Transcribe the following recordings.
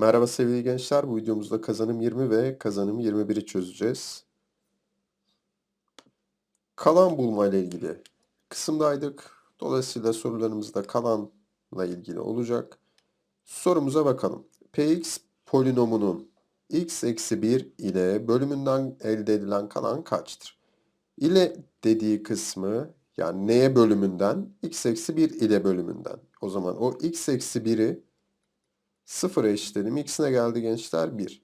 Merhaba sevgili gençler. Bu videomuzda kazanım 20 ve kazanım 21'i çözeceğiz. Kalan bulma ile ilgili kısımdaydık. Dolayısıyla sorularımız da kalanla ilgili olacak. Sorumuza bakalım. Px polinomunun x eksi 1 ile bölümünden elde edilen kalan kaçtır? İle dediği kısmı yani neye bölümünden? x eksi 1 ile bölümünden. O zaman o x eksi 1'i 0'a eşitledim. X ne geldi gençler? 1.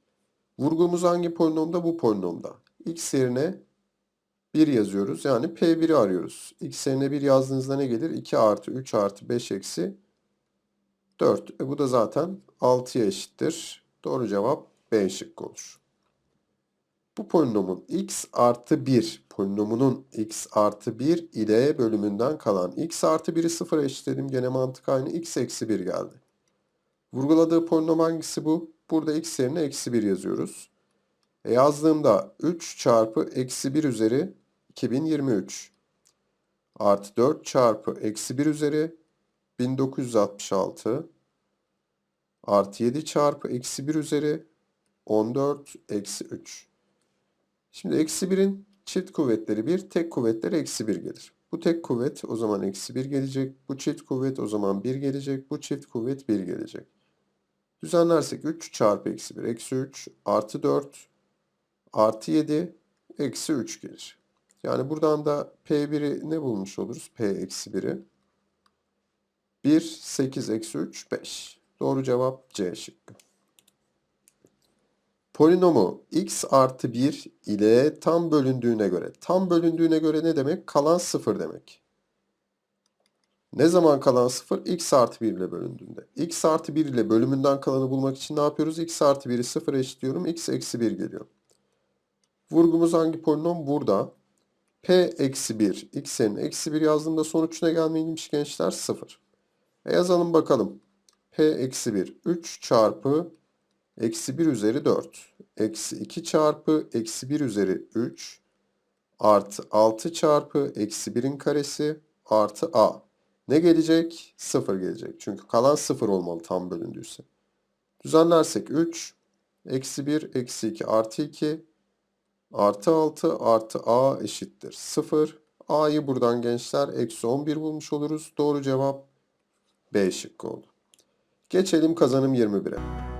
Vurgumuz hangi polinomda? Bu polinomda. X yerine 1 yazıyoruz. Yani P1'i arıyoruz. X yerine 1 yazdığınızda ne gelir? 2 artı 3 artı 5 eksi 4. E bu da zaten 6'ya eşittir. Doğru cevap B şıkkı olur. Bu polinomun x artı 1 polinomunun x artı 1 ile bölümünden kalan x artı 1'i 0'a eşitledim. Gene mantık aynı. x eksi 1 geldi. Vurguladığı polinom hangisi bu? Burada x yerine eksi 1 yazıyoruz. E yazdığımda 3 çarpı eksi 1 üzeri 2023 artı 4 çarpı eksi 1 üzeri 1966 artı 7 çarpı eksi 1 üzeri 14 eksi 3. Şimdi eksi 1'in çift kuvvetleri 1, tek kuvvetleri eksi 1 gelir. Bu tek kuvvet o zaman eksi 1 gelecek. Bu çift kuvvet o zaman 1 gelecek. Bu çift kuvvet 1 gelecek. Düzenlersek 3 çarpı eksi 1 eksi 3 artı 4 artı 7 eksi 3 gelir. Yani buradan da P1'i ne bulmuş oluruz? P eksi 1'i. 1, 8 eksi 3, 5. Doğru cevap C şıkkı. Polinomu x artı 1 ile tam bölündüğüne göre. Tam bölündüğüne göre ne demek? Kalan 0 demek. Ne zaman kalan 0? x artı 1 ile bölündüğünde. x artı 1 ile bölümünden kalanı bulmak için ne yapıyoruz? x artı 1'i 0'a eşitliyorum. x eksi 1 geliyor. Vurgumuz hangi polinom? Burada. p eksi 1. x'in eksi 1 yazdığımda sonuç ne gelmeymiş gençler? 0. E yazalım bakalım. p eksi 1. 3 çarpı eksi 1 üzeri 4. Eksi 2 çarpı eksi 1 üzeri 3 artı 6 çarpı eksi 1'in karesi artı a. Ne gelecek? 0 gelecek. Çünkü kalan 0 olmalı tam bölündüyse. Düzenlersek 3, eksi 1, eksi 2 artı 2, artı 6 artı a eşittir 0. a'yı buradan gençler eksi 11 bulmuş oluruz. Doğru cevap B şıkkı oldu. Geçelim kazanım 21'e.